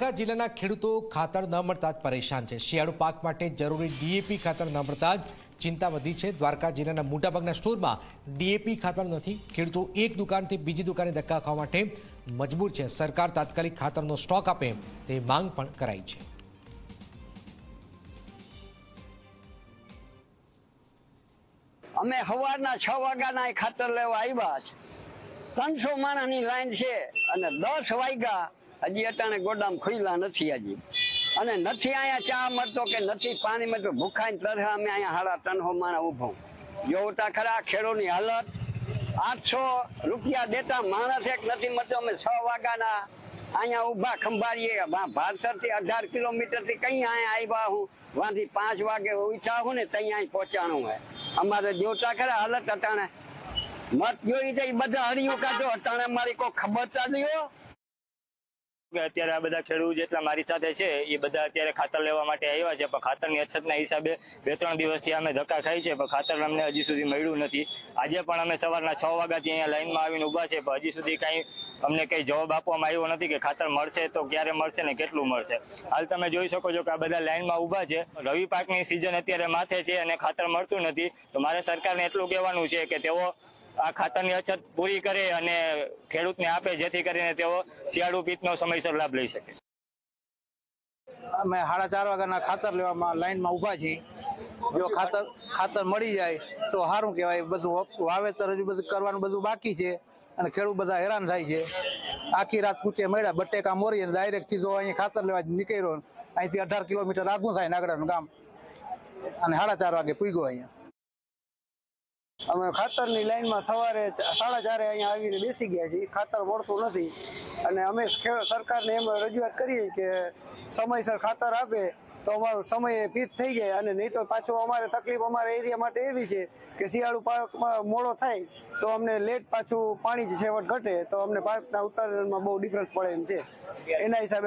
દ્વારકા જિલ્લાના ખેડૂતો ખાતર ન મળતા જ પરેશાન છે. શિયાળુ પાક માટે જરૂરી ડીએપી ખાતર ન મળતા જ ચિંતા વધી છે. દ્વારકા જિલ્લાના મોટાભાગના સ્ટોરમાં ડીએપી ખાતર નથી. ખેડૂતો એક દુકાનથી બીજી દુકાને ધક્કા ખાવા માટે મજબૂર છે. સરકાર તાત્કાલિક ખાતરનો સ્ટોક આપે તે માંગ પણ કરાઈ છે. અમે સવારના છ વાગ્યાના ખાતર લેવા આવ્યા છે. ત્રણસો માણસની લાઈન છે અને દસ વાગ્યા હજી અટાણે ગોડામ ખુલ્લા નથી હજી. અને નથી અહીંયા ચા મળતો કે નથી પાણી મળતો, ભૂખાઈને તરહ અમે અહીંયા હાડા ત્રણસો માણા ઊભો જોવતા ખરા, ખેડૂતની હાલત. આઠસો રૂપિયા દેતા માણસ એક નથી મળતો, અમે છ વાગ્યાના અહીંયા ઊભા ખંભાળીએ. ભારસરથી અઢાર કિલોમીટરથી કઈ અહીંયા આવ્યા હું? વાંથી પાંચ વાગે ઉઠા હું ને ત્યાં અહીં પહોંચાણું હે. અમારે જોતા ખરા હાલત અટાણે. મત જોઈ જાય, બધા હરિયું કાઢો. અટાણે મારી કોઈ ખબર તા લ્યો કે અત્યારે આ બધા ખેડૂત જેટલા મારી સાથે છે, એ બધા અત્યારે ખાતર લેવા માટે આવ્યા છે. પણ ખાતરની અછતના હિસાબે બે ત્રણ દિવસથી અમે ધક્કા ખાઈ છે, પણ ખાતર અમને હજી સુધી મળ્યું નથી. આજે પણ અમે સવારના છ વાગ્યાથી અહીંયા લાઈનમાં આવીને ઊભા છે, પણ હજી સુધી કાંઈ અમને કંઈ જવાબ આપવામાં આવ્યો નથી કે ખાતર મળશે તો ક્યારે મળશે ને કેટલું મળશે. હાલ તમે જોઈ શકો છો કે આ બધા લાઈનમાં ઊભા છે. રવિ પાકની સિઝન અત્યારે માથે છે અને ખાતર મળતું નથી. તો મારે સરકારને એટલું કહેવાનું છે કે તેઓ આ ખાતરની અછત પૂરી કરે અને ખેડૂતને આપે, જેથી કરીને તેઓ શિયાળુ પિત્તનો સમયસર લાભ લઈ શકે. અમે સાડા ચાર વાગ્યાના ખાતર લેવામાં લાઈનમાં ઊભા છીએ. જો ખાતર ખાતર મળી જાય તો સારું કહેવાય. બધું વાવેતર હજુ બધું કરવાનું બધું બાકી છે અને ખેડૂત બધા હેરાન થાય છે. આખી રાત કૂચે મળ્યા, બટેકા મોરી અને ડાયરેક્ટ સીધો અહીંયા ખાતર લેવા નીકળ્યો. અહીંથી અઢાર કિલોમીટર આગું થાય નાગડાનું ગામ. અને સાડા ચાર વાગે પૂગ્યો અહીંયા. અમે ખાતરની લાઈનમાં સવારે સાડા ચારે અહીંયા આવીને બેસી ગયા છીએ. ખાતર મળતું નથી. અને અમે સરકારને એમ રજૂઆત કરીએ કે સમયસર ખાતર આપે તો અમારો સમય પીત થઈ જાય અને નહીં તો પાછું અમારે તકલીફ અમારા એરિયા માટે એવી છે કે શિયાળુ પાકમાં મોડો થાય તો અમને લેટ પાછું પાણી છેવટ ઘટે તો અમને પાકના ઉત્પાદનમાં બહુ ડિફરન્સ પડે એમ છે. એના હિસાબે